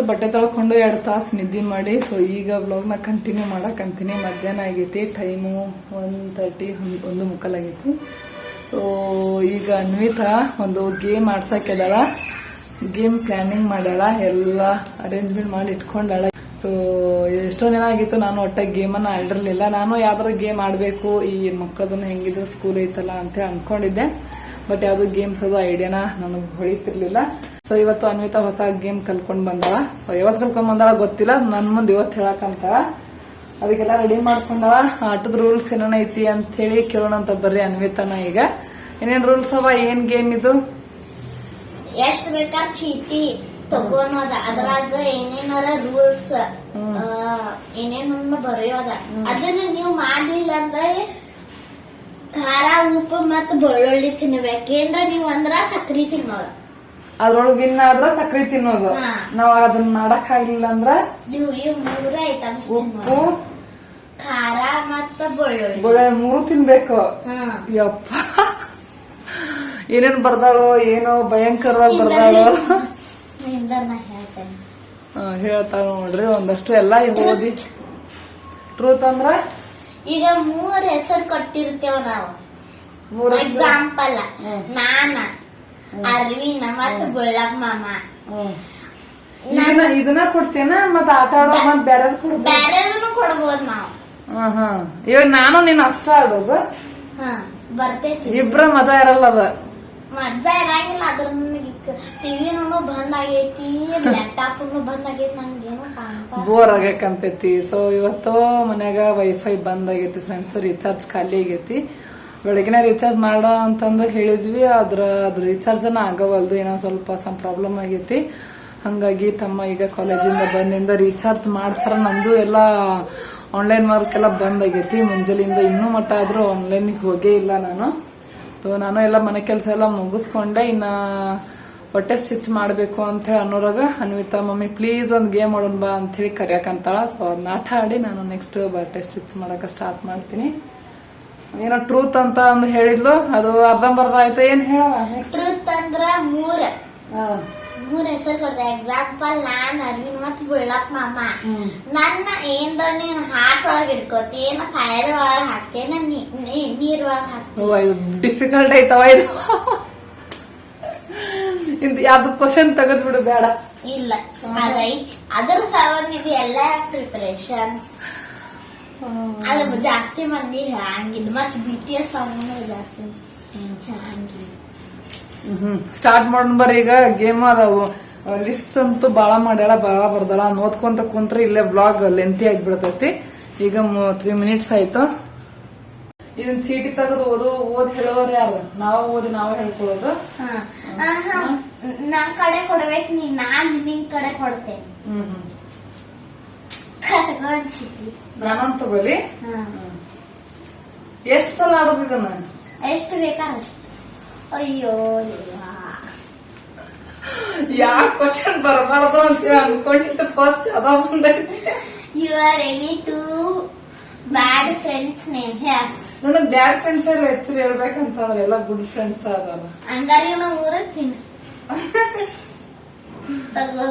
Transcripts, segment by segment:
So ಬಟ್ಟೆ ತೊಳ್ಕೊಂಡು ಎರಡು ತಾಸು ನಿದ್ದೆ ಮಾಡಿ ಸೊ ಈಗ ವ್ಲಾಗ್ನ ಕಂಟಿನ್ಯೂ ಮಾಡಕ್ಕಂತೀನಿ ಮಧ್ಯಾಹ್ನ ಆಗೈತಿ ಟೈಮು ಒನ್ ತರ್ಟಿ ಒಂದು ಮುಕ್ಕಲ್ ಆಗೈತಿ. ಸೊ ಈಗ ಅನ್ವಿತ ಒಂದು ಗೇಮ್ ಆಡ್ಸಕ್ಕಿದಾಳ ಗೇಮ್ ಪ್ಲಾನಿಂಗ್ ಮಾಡ್ಯಾಳ, ಎಲ್ಲ ಅರೇಂಜ್ಮೆಂಟ್ ಮಾಡಿ ಇಟ್ಕೊಂಡಾಳ. ಸೊ ಎಷ್ಟೋ ದಿನ ಆಗಿತ್ತು ನಾನು ಒಟ್ಟ ಗೇಮನ್ನು ಆಡಿರಲಿಲ್ಲ. ನಾನು ಯಾವ್ದಾರ ಗೇಮ್ ಆಡಬೇಕು, ಈ ಮಕ್ಕಳದನ್ನ ಹೆಂಗಿದ್ರು ಸ್ಕೂಲ್ ಐತಲ್ಲ ಅಂತ ಅನ್ಕೊಂಡಿದ್ದೆ. ಬಟ್ ಯಾವ್ದು ಗೇಮ್ಸ್ ಅದು ಐಡಿಯಾನ ನನಗೆ ಹೊಳಿತಿರ್ಲಿಲ್ಲ. ಸೊ ಇವತ್ತು ಅನ್ವಿತಾ ಹೊಸ ಗೇಮ್ ಕಲ್ಕೊಂಡ್ ಬಂದಾಳ. ಸೊ ಇವತ್ ಕಲ್ಕೊಂಡ್ ಬಂದಾಳ ಗೊತ್ತಿಲ್ಲ. ನನ್ ಮುಂದೆ ಇವತ್ತು ಹೇಳಕಂತ ಅದಕ್ಕೆಲ್ಲ ರೆಡಿ ಮಾಡ್ಕೊಂಡವ ಆಟದ ರೂಲ್ಸ್ ಏನೇನ ಐತಿ ಅಂತ ಹೇಳಿ ಕೇಳೋಣ ಅಂತ ಬರ್ರಿ ಅನ್ವಿತಾನ ಈಗ. ಏನೇನ್ ರೂಲ್ಸ್ ಅವ? ಏನ್ ಗೇಮ್ ಇದು? ಎಷ್ಟ್ ಬೇಕಾ ಚೀಟಿ ತಗೋನೋದ. ಅದ್ರಾಗ ಏನೇನಾರ ರೂಲ್ಸ್ ಏನೇನ ಬರೆಯೋದ. ಅದನ್ನ ನೀವು ಮಾಡ್ಲಿಲ್ಲ ಅಂದ್ರೆ ಖಾರ ಉಪ್ಪು ಮತ್ತ ಬೆಳ್ಳುಳ್ಳಿ ತಿನ್ಬೇಕೇನ್ರ ನೀವ್ ಅಂದ್ರ ಸಕ್ರಿ ತಿನ್ನೋದ. ಅದ್ರೊಳಗಿನ್ನ ಆದ್ರ ಸಕ್ರಿ ತಿನ್ನೋದು. ನಾವ್ ಅದನ್ನ ಮಾಡಕ್ ಆಗ್ಲಿಲ್ಲ ಅಂದ್ರ ಉಪ್ಪು ಖಾರ ಮತ್ತ ಬೆಳ್ಳುಳ್ಳಿ. ಬಳೆ ಮೂರು ತಿನ್ಬೇಕು. ಯಪ್ಪ. ಏನೇನ್ ಬರ್ದಾಳೋ ಏನೋ ಭಯಂಕರವಾಗಿ ಬರ್ದಾಳೋ. ಹೇಳ್ತಾಳ ನೋಡ್ರಿ ಒಂದಷ್ಟು ಎಲ್ಲ ಓದಿ ಟ್ರೂತ್ ಅಂದ್ರ? ಈಗ ಮೂರ್ ಹೆಸರು ಕೊಟ್ಟಿರ್ತೇವ್ ನಾವು. ಮೂರು ಎಕ್ಸಾಂಪಲ್. ನಾನ. ಅರವಿಂದ ಮತ್ತ ಬಳ್ಳಪ್ಪ ಮಾಮ. ಇದನ್ನ ಇದನ್ನ ಕೊಡ್ತೇನ ಮತ್ತ ಆಟ ಆಡೋ ಮತ್ ಬೇರೆ ಬೇರೆದನ್ನು ಕೊಡ್ಬೋದು ನಾವು. ಹಾ ಇವಾಗ ನಾನು ನೀನ್ ಅಷ್ಟ ಆಡೋದು. ಹ ಬರ್ತೈತಿ. ಇಬ್ರ ಮಜಾ ಇರಲ್ಲ ಅದ. ಮಜಾ ಇರಂಗಿಲ್ಲ ಅದ್ರ ಟಿವಿನೂ ಬಂದ್ ಆಗೈತಿ ಲ್ಯಾಪ್ಟಾಪ್ ಬಂದ್ ಆಗೈತಿ ನಂಗೆ ಕಾಣ್ತಾ ಬೋರ್ ಆಗಕ್ಕಂತೈತಿ. ಸೊ ಇವತ್ತು ಮನ್ಯಾಗ ವೈಫೈ ಬಂದ್ ಆಗೈತಿ ಫ್ರೆಂಡ್ಸ್ ರೀಚಾರ್ಜ್ ಖಾಲಿ ಆಗೈತಿ. ಬೆಳಗಿನ ರೀಚಾರ್ಜ್ ಮಾಡ ಅಂತಂದು ಹೇಳಿದ್ವಿ, ಆದ್ರೆ ಅದ್ರ ರೀಚಾರ್ಜ್ ಆಗವಲ್ದು, ಏನೋ ಸ್ವಲ್ಪ ಸಮ್ ಪ್ರಾಬ್ಲಮ್ ಆಗೈತಿ. ಹಂಗಾಗಿ ತಮ್ಮ ಈಗ ಕಾಲೇಜಿಂದ ಬಂದಿಂದ ರೀಚಾರ್ಜ್ ಮಾಡ್ತಾರ. ನಂದು ಎಲ್ಲ ಆನ್ಲೈನ್ ವರ್ಕ್ ಎಲ್ಲ ಬಂದ್ ಆಗೈತಿ. ಮುಂಜಾನೆಯಿಂದ ಇನ್ನೂ ಮಟ್ಟ ಆದ್ರೂ ಆನ್ಲೈನಿಗೆ ಹೋಗೇ ಇಲ್ಲ ನಾನು. ಸೊ ನಾನು ಎಲ್ಲ ಮನೆ ಕೆಲಸ ಎಲ್ಲ ಮುಗಿಸ್ಕೊಂಡೆ. ಇನ್ನ ಹೊಟ್ಟೆ ಸ್ಟಿಚ್ ಮಾಡಬೇಕು ಅಂತ ಹೇಳಿ ಅನ್ನೋರಾಗ ಅನ್ವಿತಾ, ಮಮ್ಮಿ ಪ್ಲೀಸ್ ಒಂದು ಗೇಮ್ ಆಡೋಣ ಬಾ ಅಂತ ಹೇಳಿ ಕರೆಯಕಂತಾಳ ಸೊ ಅದನ್ನ ಆಟ ಆಡಿ ನಾನು ನೆಕ್ಸ್ಟ್ ಬಟ್ಟೆ ಸ್ಟಿಚ್ ಮಾಡೋಕೆ ಸ್ಟಾರ್ಟ್ ಮಾಡ್ತೀನಿ. ಏನೋ ಟ್ರೂತ್ ಅಂತ ಅಂದ್ ಹೇಳಿದ್ಲು ಅದು ಅರ್ಧಂಬರ್ಧ ಆಯ್ತು? ಏನ್ ಹೇಳವ ಟ್ರೂತ್ ಅಂದ್ರ ಮೂರ್. ಮೂರ್ ಹೆಸರು ಕೊಡ್ದೆ. ಎಕ್ಸಾಂಪಲ್ ನಾನ್ ಅರವಿಂದ್ ಮತ್ ಬೀಳಪ್ಪ ಮಾಮ. ನನ್ನ ಏನ್ ನೀನ್ ಹಾಟ್ ಒಳಗ್ ಇಡ್ಕೋತಿ ಏನ ಫೈರ್ ಒಳಗ್ ಹಾಕ್ತೇನ ನೀರ್ ಒಳಗ್ ಹಾಕ್ತೇನೆ ಇದು ಡಿಫಿಕಲ್ಟ್ ಐತವ ಇದು. ಇದು ಯಾವ್ದು ಕ್ವಶನ್ ತೆಗೆದ್ಬಿಡು ಬೇಡ ಇಲ್ಲ. ಅದೈತಿ ಅದ್ರ ಸಲುವಾಗಿ ಇದು ಎಲ್ಲ ಪ್ರಿಪರೇಷನ್ ಅದು ಜಾಸ್ತಿ ಮಂದಿ ಹೇಳಂಗಿಲ್ಲ. ಮತ್ತೆ ಬಿ ಟಿ ಎಸ್ ಸಾಂಗ್ ಜಾಸ್ತಿ ಹೇಳಂಗಿಲ್ಲ. ಹ್ಮ್. ಸ್ಟಾರ್ಟ್ ಮಾಡೋಣ ಬರ್ರಿ ಈಗ ಗೇಮ್ ಅದಾವು. ಲಿಸ್ಟ್ ಅಂತೂ ಬಾಳ ಮಾಡ್ಯಾಳ ಭಾಳ ಬರ್ದಾಳ. ನೋದ್ಕೊಂತ ಕುಂತ್ರೆ ಇಲ್ಲೇ ಬ್ಲಾಗ್ ಲೆಂತಿ ಆಗಿಬಿಡ್ತೈತಿ. ಈಗ ತ್ರೀ ಮಿನಿಟ್ಸ್ ಆಯ್ತು. ಇದನ್ ಚೀಟಿ ತೆಗೆದು ಓದು ಓದ್ ಹೇಳೋರು ಯಾರು? ನಾವು ಓದಿ ನಾವು ಹೇಳ್ಕೊಳ್ಳೋದು. ನನ್ ಕಡೆ ಕೊಡ್ಬೇಕು ನೀನ್ ನಾನ್ ನಿನ್ ಕಡೆ ಕೊಡ್ತೇನೆ. ಹ್ಮ್ ಹ್ಮ್. ನಾನೊಂದ್ ತಗೋಲಿ ಎಷ್ಟು ಎಷ್ಟ್ ಸಲ ಆಡೋದು ಇದನ್ನ? ಎಷ್ಟು ಬೇಕಾ ಅಯ್ಯೋ ಯಾ ಯಾವ ಕ್ವಶನ್ ಬರಬಾರ್ದು ಅಂತ ಅನ್ಕೊಂಡಿದ್ದೆ ಫಸ್ಟ್ ಅದ ಬಂದೈತಿ you are any two bad friends name here. ನನಗ್ ಬ್ಯಾಡ್ ಫ್ರೆಂಡ್ಸ್ ಎಲ್ಲ ಹೆಚ್ಚು ಹೇಳ್ಬೇಕಂತಂದ್ರೆ ಎಲ್ಲ ಗುಡ್ ಫ್ರೆಂಡ್ಸ್ ಅದಾವ ಹಂಗಾರಿ ನಾವು ಊರ ತಿನ್ಸ್ ತಗೋ.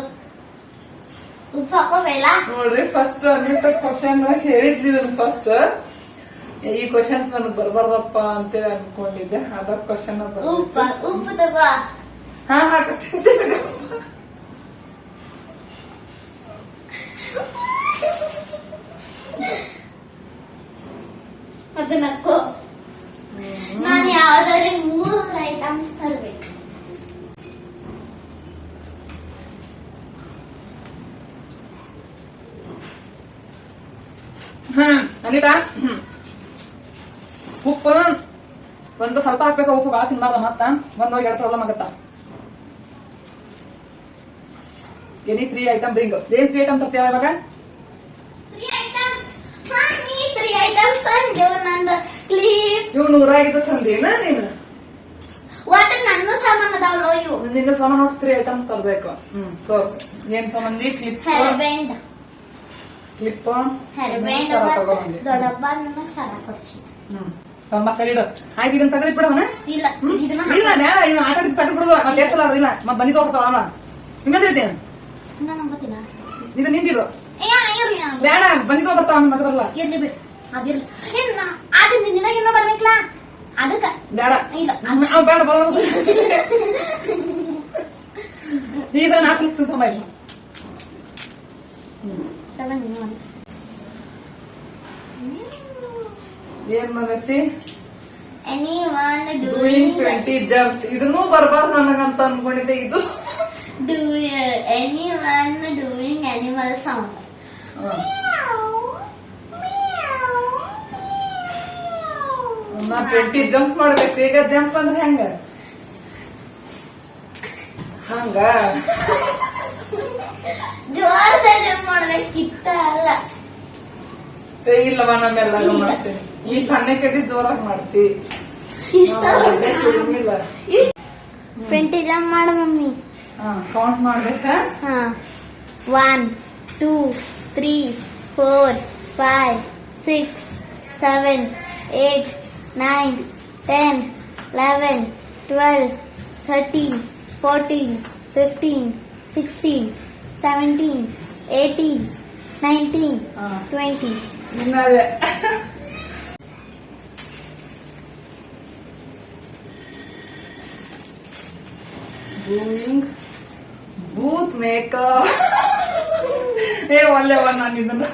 ನೋಡ್ರಿ ಫಸ್ಟ್ ಅನ್ವಿತ ಕ್ವಶನ್ ಹೇಳಿದ್ವಿ ನಾನು ಫಸ್ಟ್ ಈ ಕ್ವಶನ್ಸ್ ನನಗೆ ಬರಬಾರ್ದಪ್ಪ ಅಂತೇಳಿ ಅನ್ಕೊಂಡಿದ್ದೆ. ಅದ ಕ್ವಶನ್ ಹಾ ಹಾಕತ್ತೀನಿ ಅದನ್ನಕ್ಕೋ ನಾನು ಯಾವ್ದಾದ್ರೆ ಮೂರು ಐಟಮ್ಸ್ ತರ್ಬೇಕು. ಅನಿತಾ ಉಪ್ಪು. ಒಂದು ಸ್ವಲ್ಪ ಹಾಕ್ಬೇಕು ಉಪ್ಪು ಭಾಳ ತಿನ್ಬಾರ್ದ ಮತ್ತ. ಒಂದ್ ಹೋಗಿ ಎರಡು ಪ್ರಾಬ್ಲಮ್ ಆಗತ್ತ? ಎನಿ ತ್ರೀ ಐಟಮ್ ಬ್ರಿಂಗ್ ಏನ್ ತ್ರೀ ಐಟಮ್ ತರ್ತೀಯ ಇವಾಗ? ಇವ್ ನೂರಾಗಿದ್ದು ತಂದೇನ ನೀನು? ನನ್ನ ಸಾಮಾನು ಅದಾವಲ್ಲ ಇವು. ನಿನ್ನ ಸಾಮಾನು ತ್ರೀ ಐಟಮ್ಸ್ ತರ್ಬೇಕು. ಹ್ಮ್ ತೋರ್ಸು. ಏನ್ ಸಂಬಂಧಿ ಕ್ಲಿಪ್ಸ್ ಕ್ಲಿಪ್ ದೊಡ್ಡಪ್ಪ ಸರ ಕೊಡ್ಸಿ. ಹ್ಮ್. ತುಂಬ ಆಯ್ತು ಇದನ್ನ ತೆಗೆದು ಬಿಡವನ? ಇಲ್ಲ ಇದನ್ನ ಇಲ್ಲ ಬೇಡ ಇವ್ ಆಟ ತೆಗೆದು ಬಿಡುದು ಮತ್ತೆ ಎಷ್ಟಲ್ಲ ಇಲ್ಲ. ಮತ್ತೆ ಬನ್ನಿ ತಗೋತಾವ ಅವ ಇನ್ನೊಂದು ಹೇಳ್ತೀನಿ ನಾನು ನಂಬತ್ತಿನ ಇದು ನಿಂತಿದು ಬೇಡ ಇರ್ಲಿ ಅದಿರ್ಲಿ ಅದು ಇನ್ನೂ ಬರ್ಬೇಕಲ್ಲ ಅದಕ್ಕ. ಬೇಡ. ಇಲ್ಲ. ಬೇಡ ಬರ ಈಗ ನಾಲ್ಕು ತುಂಬ ತಗೊಂಡ್ ನೀನು ಒಂದು. ಏನ್ ಬಂದೈತಿ ಡೂಯಿಂಗ್ ಟ್ವೆಂಟಿ ಜಂಪ್ಸ್ ಇದನ್ನೂ ಬರ್ಬಾರ್ದು ನನಗಂತ ಅನ್ಕೊಂಡಿದ್ದೆ ಇದು do anyone doing animal sound? ಹ. ನಾ ಟ್ವೆಂಟಿ ಜಂಪ್ ಮಾಡ್ಬೇಕು ಈಗ ಜಂಪ್ ಅಂದ್ರೆ ಹೆಂಗ ಹಂಗ ಮಾಡ್ಬೇಕಿತ್ತ ಅಲ್ಲ. ಇಲ್ಲವ ಮಾಡ್ತೀನಿ. ಈ ಜೋರಾಗಿ ಮಾಡ್ತಿ. ಇಷ್ಟ ಇಲ್ಲ ಟ್ವೆಂಟಿ ಜಂಪ್ ಮಾಡು ಮಮ್ಮಿ. ಕೌಂಟ್ ಮಾಡ್ಬೇಕಾ? One two three four five six seven eight nine ten eleven twelve thirteen fourteen fifteen sixteen seventeen eighteen nineteen ಹಾ ಟ್ವೆಂಟಿ ಇನ್ನವೇ ಡೂಯಿಂಗ್ ಬೂತ್ ಮೇಕಪ್ ಏ ಒಳ್ಳೆ ನಾನು ಇದನ್ನ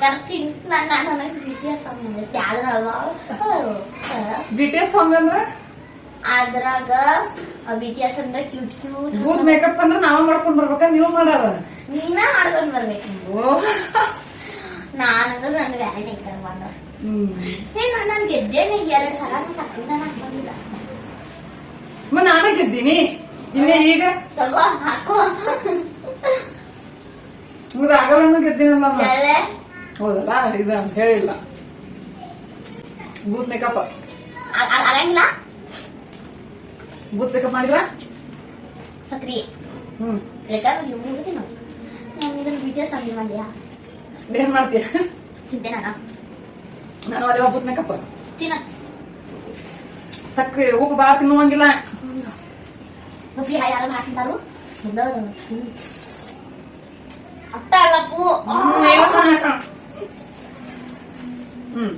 ಕರ್ತೀನಿ ನನ್ನ ನನಗೆ ವ್ಯತ್ಯಾಸ ಬಂದೈತೆ ಅದ್ರಾಗ ಬಿ ಟಿ ಎಸ್ ಸಾಂಗ್ ಅಂದ್ರೆ ಅದ್ರಾಗ ಎಸ್ ಅಂದ್ರೆ ಕ್ಯೂಟ್ ಕ್ಯೂಟ್ ಬೂತ್ ಮೇಕಪ್ ಅಂದ್ರೆ ನಾವ ಮಾಡ್ಕೊಂಡ್ ಬರ್ಬೇಕ ನೀವು ಮಾಡಾರ? ನೀನ ಮಾಡ್ಕೊಂಡ್ ಬರ್ಬೇಕು. ನಾನಂದ್ರೆ ನನ್ನ ಬ್ಯಾರೆ ಟೈಕರ್ ಮಾಡ್ರ ನಾನು ಗೆದ್ದೇನೆ ಎರಡ್ ಸಲ ಸಕ್ಕಿಂದ ಹಾಕೊಂಡಿಲ್ಲ ಮ ನಾನು ಗೆದ್ದೀನಿ. ಇನ್ನೇ ಈಗ? ತಗೋ ಹಾಕೋ. ಮತ್ತೆ ಆಗಲೂ ಗೆದ್ದೀನಿ ಹೌದಲ್ಲ? ಇದು ಅಂತ ಹೇಳಿಲ್ಲ. ಬೂತ್ ಮೇಕಪ್ ಆಗಂಗಿಲ್ಲ ಬೂತ್ ಮೇಕಪ್ ಮಾಡಿದ್ರ ಸಕ್ರಿಯ ಹ್ಮ್ ಬೇಕಾದ್ರೆ ಇವು ಮುಗಿದಿ ನಾವು ನಾನು ಇದನ್ನ ವಿಡಿಯೋ ಸಂಗಿ ಮಾಡ್ಲಿಯಾ ಏನ್ ಮಾಡ್ತೀಯ ಚಿಂತೆ ನಾನು ನಾನು ಅದೇ ಬೂತ್ ಮೇಕಪ್ ಚಿನ್ನ ಸಕ್ರೆ ಉಪ್ಪು ಬಾ ತಿನ್ನುವಂಗಿಲ್ಲ ಉಪ್ಪಿ ಯಾರು ಹಾಕಿದ್ದಾರು ಅಟ್ಟ ಅಲ್ಲಪ್ಪು ಹ್ಮ್,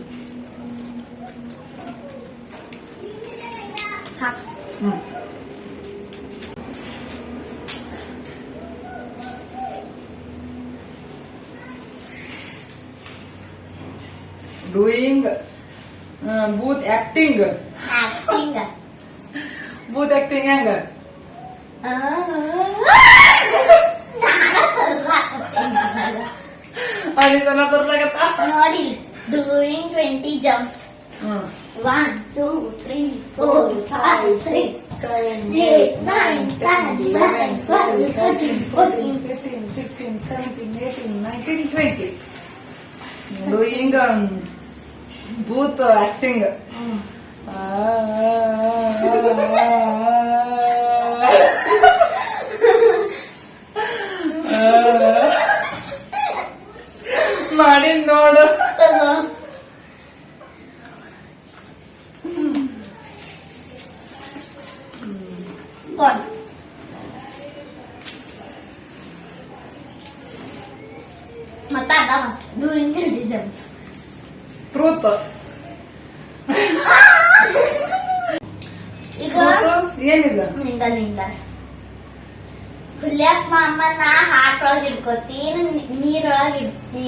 ಆಕ್ಟಿಂಗ್ ಆಕ್ಟಿಂಗ್ ಬೂತ್ ಆಕ್ಟಿಂಗ್ ಹೆಂಗ ಅಡಿತನ ತೋರ್ಸಾಕತ್ತ ನೋಡಿ doing twenty jumps hmm one two three four five six eight, nine, ten, eleven, twelve, thirteen, fourteen, 15, 16, 17, 18, 19, 20. Doing um, booth acting. ಮಾಡಿ ನೋಡು Gone. ಮತ್ತ ಅದಾವ ಡೂಯಿಂಗ್ ಟ್ವೆಂಟಿ ಜಂಪ್ಸ್ ಟ್ರೂತ್ ಈಗ ಏನಿಲ್ಲ? ನಿಂದ ನಿಂದ. ಹುಲ್ಯಾಕ್ ನಾ ಹಾಟ್ ಒಳಗ್ ಇಡ್ಕೋತಿ ನೀರೊಳಗ್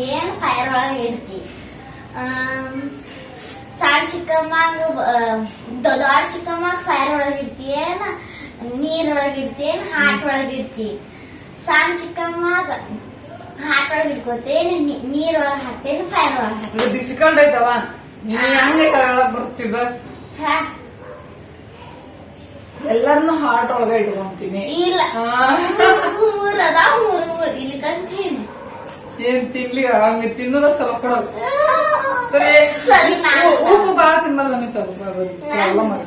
ಏನ್ ಫೈರ್ ಒಳಗ್ ಇಡ್ತಿ ಸಣ್ಣ ಚಿಕ್ಕಮ್ಮ ದೊಡ್ಡ ಚಿಕ್ಕಮ್ಮ ಫೈರ್ ಒಳಗ್ ಇಡ್ತೀಯೇನ್ ನೀರೊಳಗ್ ಏನ್ ಹಾಟ್ ಒಳಗ್ ಇಡ್ತಿ ಸಣ್ಣ ಚಿಕ್ಕಮ್ಮಗ ಹಾಟ್ ಒಳಗ್ ಇಡ್ಕೋತೇನ್ ನೀರೊಳಗ್ ಹಾಕ್ತೇನ್ ಫೈರ್ ಒಳಗ್ ಹಾಕ್ತೇನ್ ಇದು ಡಿಫಿಕಲ್ಟ್ ಐತವ. ನೀನು ಹೆಂಗೆ ಹೇಳಕ್ ಬರ್ತಿದ್ದ ಹಾ? ಎಲ್ಲರನ್ನು ಹಾರ್ಟ್ ಒಳಗ ಇಟ್ಕೊಂತೀನಿ. ಇಲ್ಲ. ಆ, ಮೂರ್ ಅದಾವ ಮೂರ್ ಮೂರ್. ಇಲ್ಲಿ ಕಂತೀನಿ ಏನ್ ತಿನ್ಲಿ? ಹಂಗ ತಿನ್ನೋದ ಚಲೋ ಕೊಡೋದು. ಸರಿ. ಸರಿ, ನಾನು- ಉಪ್ಪು ಬಾಳ ತಿನ್ನಲ್ಲ ನೀ ತಗೋದು ಎಲ್ಲ ಮಾಡಿ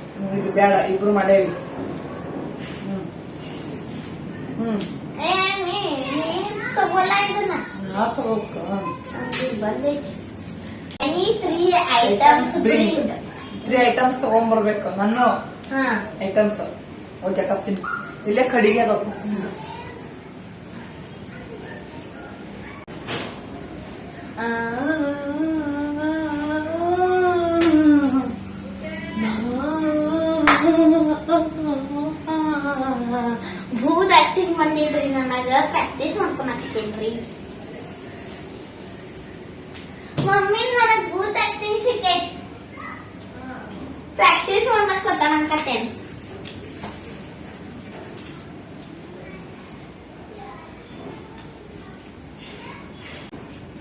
ಇದು ಬೇಡ ಇಬ್ರು ಮಾಡೇವಿ ಹ್ಮ್. Three items bring three items ತಗೊಂಡ್ಬರ್ಬೇಕು ನನ್ನ ಐಟಮ್ಸ್ ಓಕೆ ಇಲ್ಲೇ ಕಡಿಗೆ ಅದ ಭೂತ್ ಆಕ್ಟಿಂಗ್ ಬಂದಿದ್ರಿ ನನಗ ಪ್ರಾಕ್ಟೀಸ್ ಮಾಡ್ಕೊಳಕತ್ತೀನ್ರಿ ಮಮ್ಮಿ ನನಗ್ ಭೂತ್ ಆಕ್ಟಿಂಗ್ ಸಿಕ್ಕೈತಿ ಪ್ರಾಕ್ಟೀಸ್ ಮಾಡ್ಬೇಕತ್ತ ಅನ್ಕತ್ತೇನೆ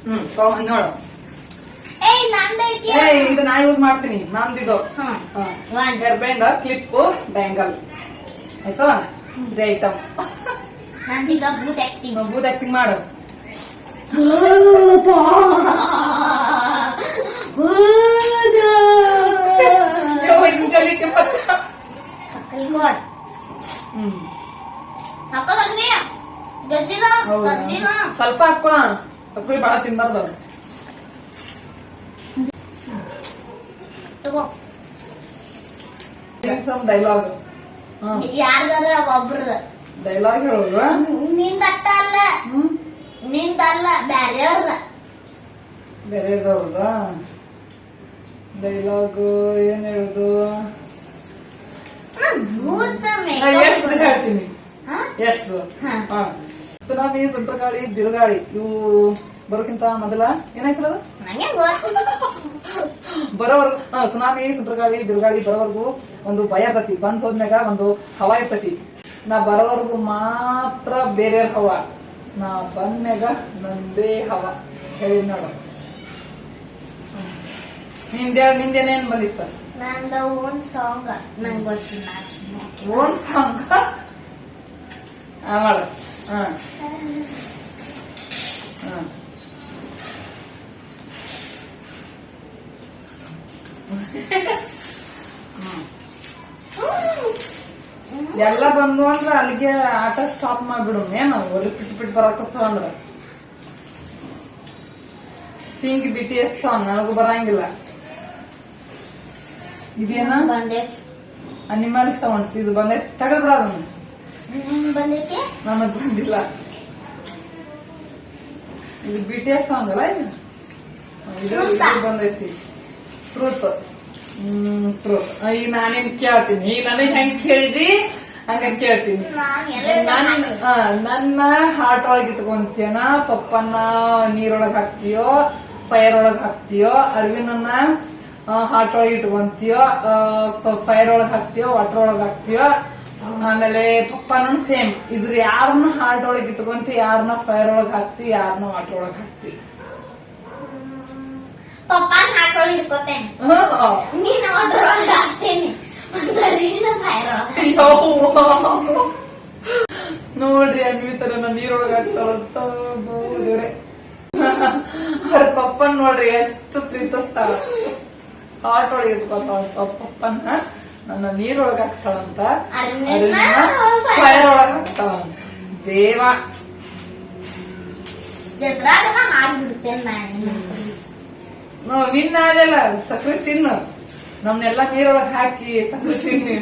ಹ್ಮ್ ತಗೊಂಡ್ ನೋಡು ಏಯ್ ನಂದೈತಿ ಏ ಇದು ನಾ ಯೂಸ್ ಮಾಡ್ತೀನಿ ನಂದಿದು ಹ್ಮ್ ಹೇರ್ ಬ್ಯಾಂಡ್ ಕ್ಲಿಪ್ ಬ್ಯಾಂಗಲ್ ಆಯ್ತಾ ತ್ರೀ ಐಟಮ್ ನಂದೀಗ ಭೂತ್ ಆಕ್ಟಿಂಗ್ ಬೂದ್ ಆಕ್ಟಿಂಗ್ ಮಾಡು. ಸ್ವಲ್ಪ ಹಾಕೋ ಸಕ್ರಿ ಬಾಳ ತಿನ್ಬಾರ್ದು ತಗೋ. ಡೈಲಾಗ್ ಯಾರ್ದಾರ ಒಬ್ರದ. ಡೈಲಾಗ್ ಹೇಳೋದು? ನಿಂದ ಅಟ್ಟ ಅಲ್ಲ ನಿಂದ ಅಲ್ಲ ಬ್ಯಾರೆಯವ್ರದ. ಬೇರೆದವ್ರದ ಡೈಲಾಗ್ ಏನ್ ಹೇಳುದು? ಭೂತ ಎಷ್ಟು ಹೇಳ್ತೀನಿ. ಹಾ? ಎಷ್ಟು. ಸುನಾಮಿ ಸುಂಟರಗಾಳಿ ಬಿರುಗಾಳಿ ಇವು ಬರೋಕ್ಕಿಂತ ಮೊದಲ ಏನಾಯ್ತದ ಬರೋವರ್ಗು ಸುನಾಮಿ ಸುಂಟ್ರಗಾಳಿ ಬಿರುಗಾಳಿ ಬರೋವರ್ಗು ಒಂದು ಭಯ ಇರ್ತತಿ. ಬಂದ್ ಹೋದ್ಮ್ಯಾಗ ಒಂದು ಹವಾ ಇರ್ತತಿ. ನಾ ಬರೋವರ್ಗು ಮಾತ್ರ ಬೇರೆ ಹವಾ. ನಾ ಬಂದ್ಮ್ಯಾಗ ನಂದೇ ಹವಾ. ಹೇಳಿ ನೋಡ. ನಿಂದೆ ನಿಂದೇನೇನ್ ಬಂದಿತ್ತ? ನಂದ ಓನ್ ಸಾಂಗ್. ನಂಗೆ ಗೊತ್ತಿಲ್ಲ. Own song? ಹಾ ಮಾಡು. ಹಾ ಹಾ ಎಲ್ಲ ಬಂದು ಅಂದ್ರೆ ಅಲ್ಲಿಗೆ ಆಟ ಸ್ಟಾಪ್ ಮಾಡ್ಬಿಡು. ಏನು ಒಲಿ ಪಿಟ್ ಪಿಟ್ ಬರಕತ್ತ ಅಂದ್ರ. Sing B T S song ನನಗೂ ಬರಂಗಿಲ್ಲ. ಇದೇನ? ಅನಿಮಲ್ ಸೌಂಡ್ಸ್ ಇದು ಬಂದೈತಿ ತೆಗದ್ಬಿಡ ಅದನ್ನ? ನನಗ್ ಬಂದಿಲ್ಲ. ಇದು ಬಿ ಟಿ ಎಸ್ ಸಾಂಗ್ ಅಲ್ಲ ಇದು? ಬಂದೈತಿ. ಟ್ರೂತ್ ಹ್ಮ್ ಟ್ರೂತ್ ಈಗ ನಾನೇನ್ ಕೇಳ್ತೀನಿ. ಈಗ ನನಗೆ ಹೆಂಗ್ ಕೇಳಿದಿ? ಹಂಗ ಕೇಳ್ತೀನಿ. ನಾನ್ ನನ್ನ ಹಾರ್ಟ್ ಒಳಗ್ ಇಟ್ಕೊಂತೀಯನ? ಪಪ್ಪನ್ನ ನೀರೊಳಗ್ ಹಾಕ್ತೀಯೋ? ಫೈರ್ ಒಳಗ್ ಹಾಕ್ತೀಯೋ? ಅರ್ವಿನನ್ನ ಹಾರ್ಟ್ ಒಳಗ್ ಇಟ್ಕೊಂತೀಯೋ? ಫೈರ್ ಒಳಗ್ ಹಾಕ್ತೀಯೋ? ವಾಟರ್ ಒಳಗ್ ಹಾಕ್ತೀಯೋ? ಆಮೇಲೆ ಪಪ್ಪನ ಸೇಮ್ ಇದ್ರ ಯಾರನ್ನ ಹಾರ್ಟ್ ಒಳಗ್ ಇಟ್ಕೊಂತಿ ಯಾರನ್ನ ಫೈರ್ ಒಳಗ್ ಹಾಕ್ತಿ ಯಾರನ್ನ ವಾಟರ್ ಒಳಗ್ ಹಾಕ್ತಿ? ಹಾಕೊಳ್ಳಿ ಇಟ್ಕೋತೇನೆ ನೀನ್ ಆರ್ಡರ್ ಒಳಗೆ ಹಾಕ್ತೇನೆ ಒಳಗೆ. ನೋಡ್ರಿ ಅನ್ವಿತರ ನೀರೊಳಗ ಹಾಕ್ತಾರಂತ ಅವ್ರ ಪಪ್ಪನ್ ನೋಡ್ರಿ ಎಷ್ಟು ಪ್ರೀತಿಸ್ತಾಳ ಹಾಟ್ ಒಳಗೆ ಪಪ್ಪನ್ ಪಪ್ಪನ್ನ ನನ್ನ ನೀರೊಳಗ ಹಾಕ್ತಾಳಂತ ಫೈರ್ ಒಳಗ ಹಾಕ್ತಾಳಂತ ದೇವ ಎದ್ರಾಗ ಹಾಕ್ಬಿಡ್ತೇನೆ ನಾನು ನಾವ್ ವಿನ್ ಆಗಲ್ಲ ಸಕ್ರೆ ತಿನ್ನು. ನಮ್ನೆಲ್ಲ ನೀರೊಳಗೆ ಹಾಕಿ ಸಕ್ರೆ ತಿನ್ನಿ.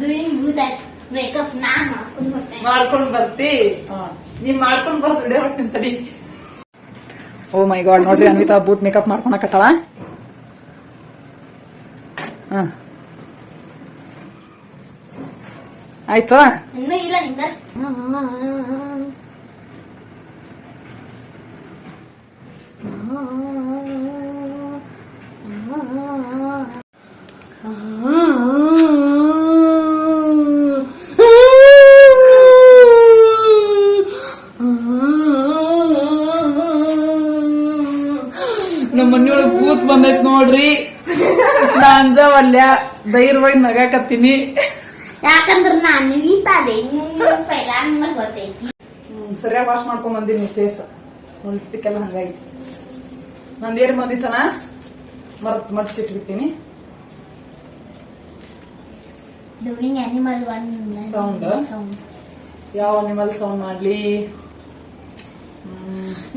ಡೂಯಿಂಗ್ ಗೂಡ್ ಮೇಕಪ್ ನಾನ್ ಮಾಡ್ಕೊಂಡು ಬರ್ತೇನೆ. ಮಾಡ್ಕೊಂಡ್ ಬರ್ತಿ. ನೀನ್ ಮಾಡ್ಕೊಂಡು ಬರ್ದು ರೆಡಿ ಮಾಡ್ತೀನಿ ತಡಿ ಓ ಮೈ ಗಾಡ್ ನೋಡ್ರಿ ಅನ್ವಿತಾ ಬೂತ್ ಮೇಕಪ್ ಮಾಡ್ಕೊಳಕತ್ತಾಳ ಹ. ಆಯ್ತು? ಇನ್ನೂ ಇಲ್ಲ ನಮ್ಮ ಮನೆಯೊಳಗ್ ಕೂತ್ ಬಂದೈತ್ ನೋಡ್ರಿ. ಅಂಜವಲ್ಯ ಧೈರ್ಯವಾಗಿ ನಗಾಕತ್ತೀನಿ. ಯಾಕಂದ್ರ ನಾನು ನೀತಾದೆ ಗೊತ್ತೈತಿ. ಸರಿಯಾಗಿ ವಾಶ್ ಮಾಡ್ಕೊಂಡ್ ಬಂದಿನಿ ಫೇಸ್ ಲಿಪ್ಟಿಕ್ಕೆಲ್ಲ ಹಂಗಾಯ್ತು. ನಂದೇನು ಬಂದಿತ್ತನ? ಮರ್ತ್ ಮಡ್ಚಿಟ್ಬಿಟ್ಟಿನಿ ಡೂಯಿಂಗ್ ಅನಿಮಲ್ ಒನ್. ಸೌಂಡ್ ಯಾವ ಅನಿಮಲ್ ಸೌಂಡ್ ಮಾಡ್ಲಿ?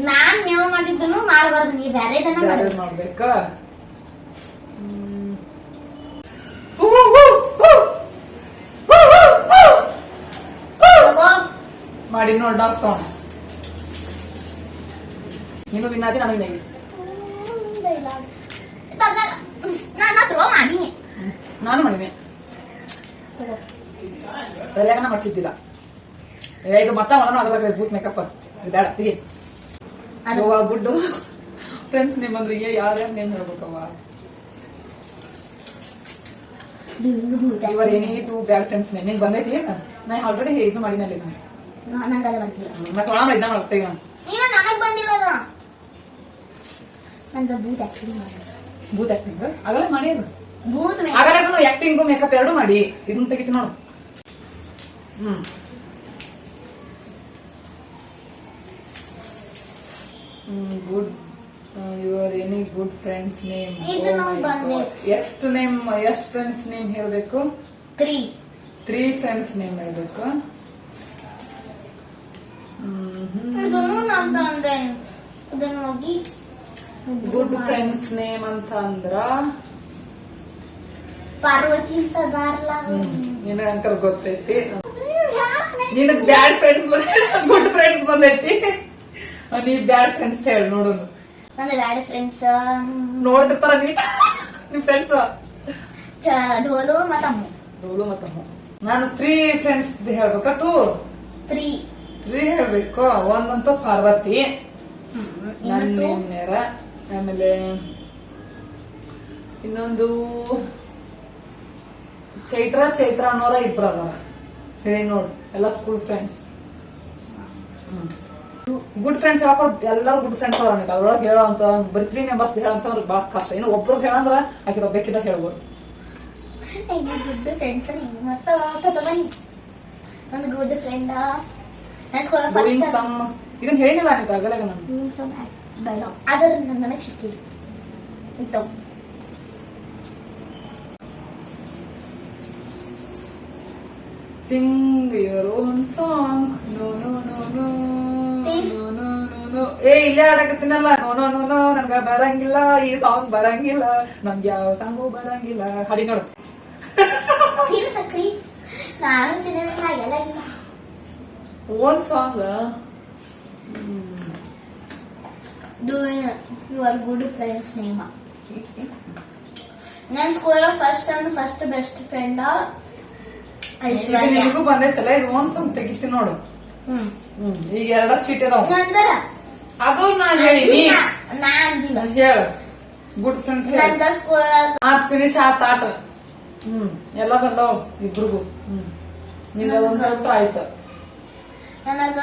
ನಾನ್ ಮೇವ್ ಮಾಡಿದ್ದನು ಮಾಡಬಾರ್ದು ನೀ ಬ್ಯಾರೆದನ್ನ ಮಾಡು ಯಾರ್ಯಾರ್ ಮಾಡ್ಬೇಕಾ ಹ್ಮ್. ಹೂ, ಹೂ, ಹೂ, ಹೂ. ಹೂ, ಹೂ, ಹೂ. ತಗೋ. ಮಾಡಿ ನೋಡ್ ಡಾಗ್ ಸೌಂಡ್ ನೀನು ವಿನ್ನಾದಿ ನಾನು ವಿನ್ನಾಗಿ ತಗೋ. ನಾನ್ ಹತ್ರ ಮಾಡೀನಿ ನಾನು ಮಾಡಿದೆ ಸರಿಯಾಗನ ಮಾಡ್ಸಿದ್ದಿಲ್ಲ ಏ, ಇದು ಮತ್ತ ಮಾಡೋಣ ಅದ್ರ ಬೂತ್ ಮೇಕಪ್ ಇದು ಬೇಡ ಅದು. ಗುಡ್ಡು ಫ್ರೆಂಡ್ಸ್ ನೇಮ್ ಅಂದ್ರೆ ಏ ಯಾರ್ಯಾರ ನೇಮ್ ಹೇಳ್ಬೇಕವ್ವ. ಇವರ್ ಏನೇ ಇದು ಬ್ಯಾಡ್ ಫ್ರೆಂಡ್ಸ್ ನೇಮ್. ನಿಂಗೆ ಬಂದೈತಿ ಏನ? ನಾ ಆಲ್ರೆಡಿ ಇದು ಮಾಡಿನಲ್ಲಿ ನಂಗದ ಬಂದಿಲ್ಲ. ಮತ್ತೆ ಒಳ ಮಾಡಿದ್ದ ಮಾಡ್ತೇವೆ ಈಗ ನನಗೆ ಬಂದಿಲ್ಲ ನಂದು ಭೂತ ಆಕ್ಚುಲಿ ಭೂತ್ ಆಕ್ಟಿಂಗ್ ಆಗಲೇ ಮಾಡಿ ಆಗಲೇ ಆಕ್ಟಿಂಗು ಮೇಕಪ್ ಎರಡೂ ಮಾಡಿ. ಇದನ್ನ ತೆಗಿತೀನಿ ನೋಡು. ಹ್ಮ್. Good your any good friends name. ಎಷ್ಟು ನೇಮ್ ಎಷ್ಟು ಫ್ರೆಂಡ್ಸ್ ನೇಮ್ ಹೇಳಬೇಕು? ತ್ರೀ ತ್ರೀ ಫ್ರೆಂಡ್ಸ್ ನೇಮ್ ಹೇಳಬೇಕು. ಗುಡ್ ಫ್ರೆಂಡ್ಸ್ ನೇಮ್ ಅಂತ ಅಂದ್ರ? ಪಾರ್ವತಿ ಅಂತ ನಿನಗ ಅಂಕರ್ ಗೊತ್ತೈತಿ. ನಿನಗ್ ಬ್ಯಾಡ್ ಫ್ರೆಂಡ್ಸ್ ಬಂದ ಗುಡ್ ಫ್ರೆಂಡ್ಸ್ ಬಂದೈತಿ. ನೀ ಬ್ಯಾಡ್ ಫ್ರೆಂಡ್ಸ್ ಹೇಳಿ ನೋಡೋನು ನಂದು ಬ್ಯಾಡ್ ಫ್ರೆಂಡ್ಸ್ ನೋಡಿರ್ತಾರ ನೀ? ನಿಮ್ ಫ್ರೆಂಡ್ಸ್ ಢೋಲು ಮತ್ತಮ್ಮ ಡೋಲು ಮತ್ತಮ್ಮ ನಾನು ತ್ರೀ ಫ್ರೆಂಡ್ಸ್ ಹೇಳ್ಬೇಕಾ ಟೂ ತ್ರೀ ತ್ರೀ ಹೇಳ್ಬೇಕು. ಒಂದಂತೂ ಪಾರ್ವತಿ ನನ್ನ ಆಮೇಲೆ ಇನ್ನೊಂದು ಚೈತ್ರ ಚೈತ್ರ ಅನ್ನೋರ ಇಬ್ರ ಅದಾರ. ಹೇಳಿ ನೋಡು ಎಲ್ಲ ಸ್ಕೂಲ್ ಫ್ರೆಂಡ್ಸ್ ಗುಡ್ ಫ್ರೆಂಡ್ಸ್ ಹೇಳಕ್ ಎಲ್ಲರೂ ಗುಡ್ ಫ್ರೆಂಡ್ಸ್ ಅವ್ರ ನನಗೆ ಅದ್ರೊಳಗೆ ಹೇಳೋ ಅಂತ ಬರೀ ತ್ರೀ ಮೆಂಬರ್ಸ್ ಹೇಳಂತಂದ್ರೆ ಭಾಳ ಕಷ್ಟ. ಇನ್ನು ಒಬ್ರು ಹೇಳಂದ್ರ ಆಕೆ ಒಬ್ಬಕ್ಕಿದ್ದ ಹೇಳ್ಬೋದು. ಗುಡ್ ಫ್ರೆಂಡ್ಸ್ ಮತ್ತೆ ನಂದು ಗುಡ್ ಫ್ರೆಂಡ್ ಇದನ್ನ ಹೇಳಿಲ್ಲ ನೀವು ಆಗಲ್ಲ ನಾನು ಡೈಲಾಗ್ ನನ್ನ ಸಿಕ್ಕಿ ಇತ್ತು sing your own song no no no no ಏ ಇಲ್ಲೇ ಆಡಕತ್ತೀನಲ್ಲ ನೋ ನೋ ನೋ ನೋ ನನ್ಗ ಬರಂಗಿಲ್ಲ ಈ ಸಾಂಗ್ ಬರಂಗಿಲ್ಲ. ನಮ್ಗೆ ಯಾವ ಸಾಂಗು ಬರಂಗಿಲ್ಲ. ಹಾಡಿ ನೋಡು. ನಾನು own song do your good friends name ನನ್ನ school first and first best friend Aishwarya ನಿಮಗೂ ಬಂದೈತಲ್ಲ ಇದು ಓನ್ ಸಾಂಗ್ ತೆಗಿತೀನಿ ನೋಡು. ಈಗ ಎರಡ ಚೀಟಿ ಅದಾವ. ಅದು ನಾ ಹೇಳಿನಿ ನಾ? ಅಂದಿಲ್ಲ. ಹೇಳ. ಗುಡ್ ಫ್ರೆಂಡ್ಸ್ ಆತ್ ಫಿನಿಶ್ ಆತ್ ಆಟ. ಹ್ಮ್ ಎಲ್ಲ ಬಂದವ ಇಬ್ರಿಗೂ. ಹ್ಮ್. ನಿಂದ ಒಂದ್ ಸ್ವಲ್ಪ ಆಯ್ತು. ನನಗ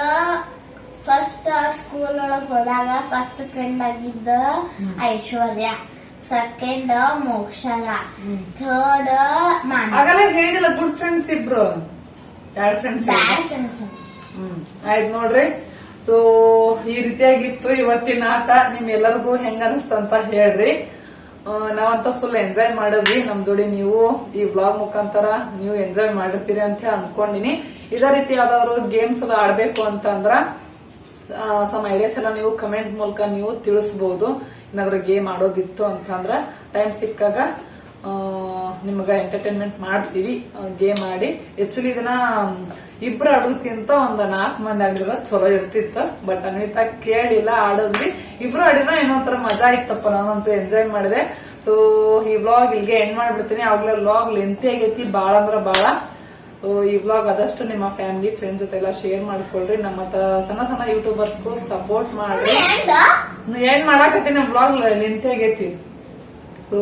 ಫಸ್ಟ್ ಸ್ಕೂಲ್ ಒಳಗ್ ಹೋದಾಗ ಫಸ್ಟ್ ಫ್ರೆಂಡ್ ಆಗಿದ್ದ. ಐಶ್ವರ್ಯ. ಸೆಕೆಂಡ್ ಮೋಕ್ಷದ ಥರ್ಡ್ ಹೇಳಿದಿಲ್ಲ ಗುಡ್ ಫ್ರೆಂಡ್ಸ್ ಇಬ್ರು. ಬ್ಯಾಡ್ ಫ್ರೆಂಡ್ಸ್ ಬ್ಯಾಡ್ ಫ್ರೆಂಡ್ಸ್ ಆಯ್ತು ನೋಡ್ರಿ. ಸೊ ಈ ರೀತಿಯಾಗಿತ್ತು ಇವತ್ತಿನ ಆಟ. ನಿಮ್ ಎಲ್ಲರಿಗೂ ಹೆಂಗ ಅನಿಸ್ತಂತ ಹೇಳ್ರಿ. ನಾವಂತ ಫುಲ್ ಎಂಜಾಯ್ ಮಾಡಿದ್ವಿ. ನಮ್ ಜೋಡಿ ನೀವು ಈ ವ್ಲಾಗ್ ಮುಖಾಂತರ ನೀವು ಎಂಜಾಯ್ ಮಾಡಿರ್ತೀರಿ ಅಂತ ಅನ್ಕೊಂಡಿನಿ. ಇದೇ ರೀತಿ ಯಾವ್ದಾದ್ರು ಗೇಮ್ಸ್ ಎಲ್ಲ ಆಡ್ಬೇಕು ಅಂತ ಅಂದ್ರ ಸಮ್ ಐಡಿಯಾಸ್ ಎಲ್ಲ ನೀವು ಕಮೆಂಟ್ ಮೂಲಕ ನೀವು ತಿಳಿಸಬಹುದು ಏನಾದ್ರು ಗೇಮ್ ಆಡೋದಿತ್ತು ಅಂತಂದ್ರ ಟೈಮ್ ಸಿಕ್ಕಾಗ ನಿಮ್ಗ ಎಂಟರ್ಟೈನ್ಮೆಂಟ್ ಮಾಡ್ತೀವಿ ಗೇಮ್ ಆಡಿ. ಆಕ್ಚುಲಿ ಇದನ್ನ ಇಬ್ರು ಆಡೋದಕ್ಕಿಂತ ಒಂದು ನಾಲ್ಕು ಮಂದಿ ಆಗಿದ್ರ ಚಲೋ ಇರ್ತಿತ್ತು. ಬಟ್ ಅನ್ವಿತಾ ಕೇಳಿಲ್ಲ ಆಡೋದ್ವಿ ಇಬ್ರು ಆಡಿದ್ರೆ ಏನೋ ಒಂಥರ ಮಜಾ ಇತ್ತಪ್ಪ ನಾನಂತೂ ಎಂಜಾಯ್ ಮಾಡಿದೆ. ಸೊ ಈ ವ್ಲಾಗ್ ಇಲ್ಲಿಗೆ ಎಂಡ್ ಮಾಡ್ಬಿಡ್ತೀನಿ. ಆಗ್ಲೇ ವ್ಲಾಗ್ ಲೆಂತಿ ಆಗೈತಿ ಬಾಳ ಅಂದ್ರ ಬಾಳ. ಸೊ ಈ ವ್ಲಾಗ್ ಆದಷ್ಟು ನಿಮ್ಮ ಫ್ಯಾಮಿಲಿ ಫ್ರೆಂಡ್ಸ್ ಜೊತೆ ಎಲ್ಲ ಶೇರ್ ಮಾಡ್ಕೊಳ್ರಿ. ನಮ್ಮ ಸಣ್ಣ ಸಣ್ಣ ಯೂಟ್ಯೂಬರ್ಸ್ಗೂ ಸಪೋರ್ಟ್ ಮಾಡ್ರಿ. ಏನ್ ಮಾಡಾಕತ್ತೀನಿ ವ್ಲಾಗ್ ಲೆಂತಿ ಆಗೈತಿ. ಸೊ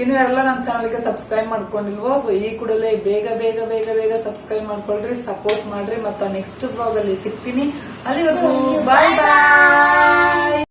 ಇನ್ನು ಎಲ್ಲ ನನ್ನ ಚಾನಲ್ಗೆ ಸಬ್ಸ್ಕ್ರೈಬ್ ಮಾಡ್ಕೊಂಡಿಲ್ವೋ ಸೊ ಈ ಕೂಡಲೇ ಬೇಗ ಬೇಗ ಬೇಗ ಬೇಗ ಸಬ್ಸ್ಕ್ರೈಬ್ ಮಾಡ್ಕೊಳ್ರಿ ಸಪೋರ್ಟ್ ಮಾಡ್ರಿ ಮತ್ತ ನೆಕ್ಸ್ಟ್ ಬ್ಲಾಗ್ ಅಲ್ಲಿ ಸಿಗ್ತೀನಿ. ಅಲ್ಲಿವರೆಗೂ ಬಾಯ್ ಬಾಯ್